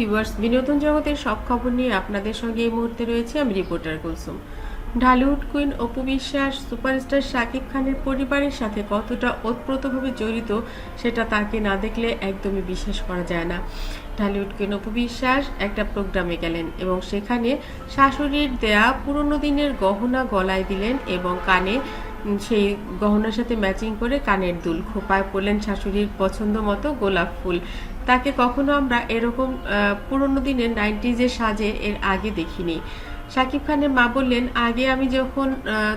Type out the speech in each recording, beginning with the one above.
Viewers, বিনোদন জগতের সব খবর নিয়ে আপনাদের সঙ্গে এই মুহূর্তে রয়েছে আমি reporter Kulsum. Dhallywood queen Apu Biswas, superstar Shakib খানের পরিবারের সাথে কতটা ওতপ্রোতভাবে জড়িত সেটা তাকে না দেখলে একদমই বিশ্বাস করা যায় না। ঢালিউড কুইন অপু বিশ্বাস একটা প্রোগ্রামে গেলেন এবং সেখানে শাশুড়ির দেয়া পুরনো দিনের গহনা গলায় দিলেন এবং কানে সেই গহনার সাথে ম্যাচিং করে কানের দুল খোপায় পড়লেন শাশুড়ির পছন্দ মতো গোলাপ ফুল। তাকে কখনো আমরা এরকম পুরনো দিনের নাইনটিজের সাজে এর আগে দেখিনি। শাকিব খানের মা বললেন, আগে আমি যখন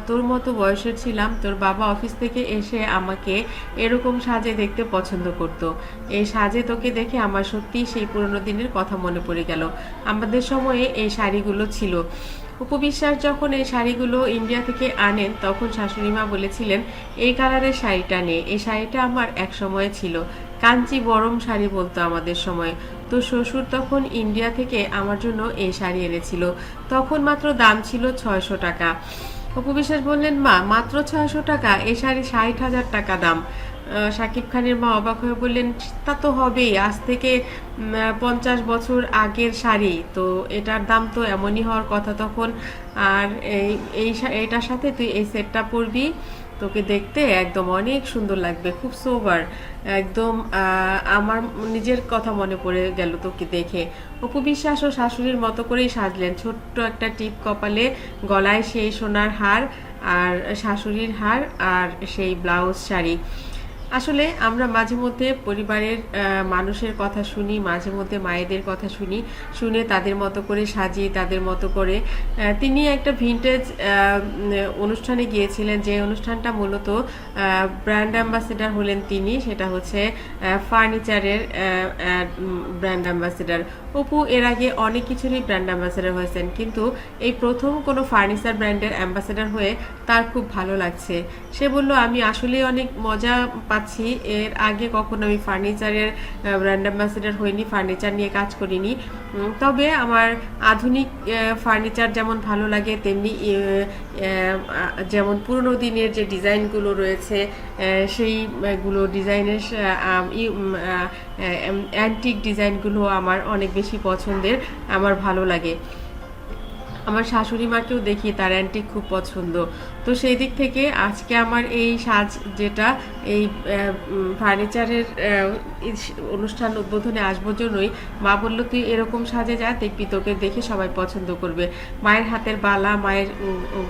তোর মতো বয়সের ছিলাম, তোর বাবা অফিস থেকে এসে আমাকে এরকম সাজে দেখতে পছন্দ করত। এই সাজে তোকে দেখে আমার সত্যিই সেই পুরনো দিনের কথা মনে পড়ে গেল। আমাদের সময়ে এই শাড়িগুলো ছিল। উপবিশ্বাস যখন এই শাড়িগুলো ইন্ডিয়া থেকে আনেন, তখন শাশুড়ি মা বলেছিলেন, এই কালারের শাড়িটা নে। এই শাড়িটা আমার এক সময়ে ছিল। কাঞ্চি বরম শাড়ি বলতো আমাদের সময়। তো শ্বশুর তখন ইন্ডিয়া থেকে আমার জন্য এই শাড়ি এনেছিল। তখন মাত্র দাম ছিল ছয়শো টাকা। অপু বিশ্বাস বললেন, মা, মাত্র ছয়শো টাকা, এই শাড়ি ষাট হাজার টাকা দাম। শাকিব খানের মা অবাক হয়ে বললেন, তা তো হবেই, আজ থেকে পঞ্চাশ বছর আগের শাড়ি। তো এটার দাম তো এমনই হওয়ার কথা তখন। আর এই এই শা- এটার সাথে তুই এই সেটটা পরবি। তোকে দেখতে একদম অনেক সুন্দর লাগবে, খুব সোবার একদম আমার নিজের কথা মনে পড়ে গেল তোকে দেখে। অপু বিশ্বাস ও শাশুড়ির মতো করেই সাজলেন, ছোট্ট একটা টিপ কপালে গলায় সেই সোনার হার আর শাশুড়ির হার আর সেই ব্লাউজ শাড়ি। আসলে আমরা মাঝে মধ্যে পরিবারের মানুষের কথা শুনি, মাঝে মধ্যে মায়েদের কথা শুনি, শুনে তাদের মতো করে সাজিয়ে, তাদের মতো করে তিনি একটা ভিন্টেজ অনুষ্ঠানে গিয়েছিলেন যে অনুষ্ঠানটা মূলত ব্র্যান্ড অ্যাম্বাসেডার হলেন তিনি, সেটা হচ্ছে ফার্নিচারের ব্র্যান্ড অ্যাম্বাসেডার অপু এর আগে অনেক কিছুরই ব্র্যান্ড অ্যাম্বাসেডার হয়েছেন, কিন্তু এই প্রথম কোনো ফার্নিচার ব্র্যান্ডের অ্যাম্বাসেডার হয়ে তার খুব ভালো লাগছে। সে বলল, আমি আসলেই অনেক মজা পাচ্ছি এর আগে কখনো আমি ফার্নিচারের ব্র্যান্ড অ্যাম্বাসেডার হইনি ফার্নিচার নিয়ে কাজ করিনি। তবে আমার আধুনিক ফার্নিচার যেমন ভালো লাগে, তেমনি যেমন পুরনো দিনের যে ডিজাইনগুলো রয়েছে সেইগুলো ডিজাইনের অ্যান্টিক ডিজাইনগুলো আমার অনেক বেশি পছন্দের, আমার ভালো লাগে। আমার শাশুড়ি মাকেও দেখি তার অ্যান্টিক খুব পছন্দ। তো সেই দিক থেকে আজকে আমার এই সাজ যেটা, এই ফার্নিচারের অনুষ্ঠান উদ্বোধনে আসব জন্যই, মা বলল, তুই এরকম সাজে যা, দেখবি তোকে দেখে সবাই পছন্দ করবে। মায়ের হাতের বালা, মায়ের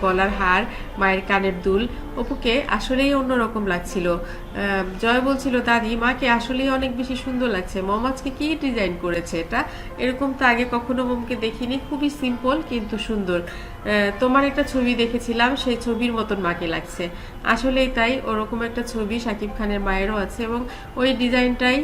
গলার হার, মায়ের কানের দুল, অপুকে আসলেই অন্যরকম লাগছিল। জয় বলছিল, দাদি, মাকে আসলেই অনেক বেশি সুন্দর লাগছে। মম আজকে কি ডিজাইন করেছে এটা? এরকম তো আগে কখনো মমকে দেখিনি। খুবই সিম্পল কিন্তু সুন্দর। তোমার একটা ছবি দেখেছিলাম, সেই ছবির মতন মাকে লাগছে। আসলেই তাই, ওরকম একটা ছবি সাকিব খানের মায়েরও আছে এবং ওই ডিজাইনটাই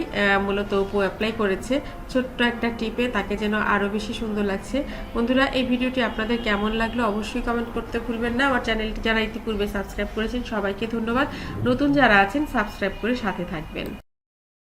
মূলত অপু অ্যাপ্লাই করেছে। ছোট্ট একটা টিপে তাকে যেন আরও বেশি সুন্দর লাগছে। বন্ধুরা, এই ভিডিওটি আপনাদের কেমন লাগল অবশ্যই কমেন্ট করতে ভুলবেন না। আমার চ্যানেলটি যারা ইতিপূর্বে সাবস্ক্রাইব করেছেন, সবাইকে ধন্যবাদ। নতুন যারা আছেন সাবস্ক্রাইব করে সাথে থাকবেন।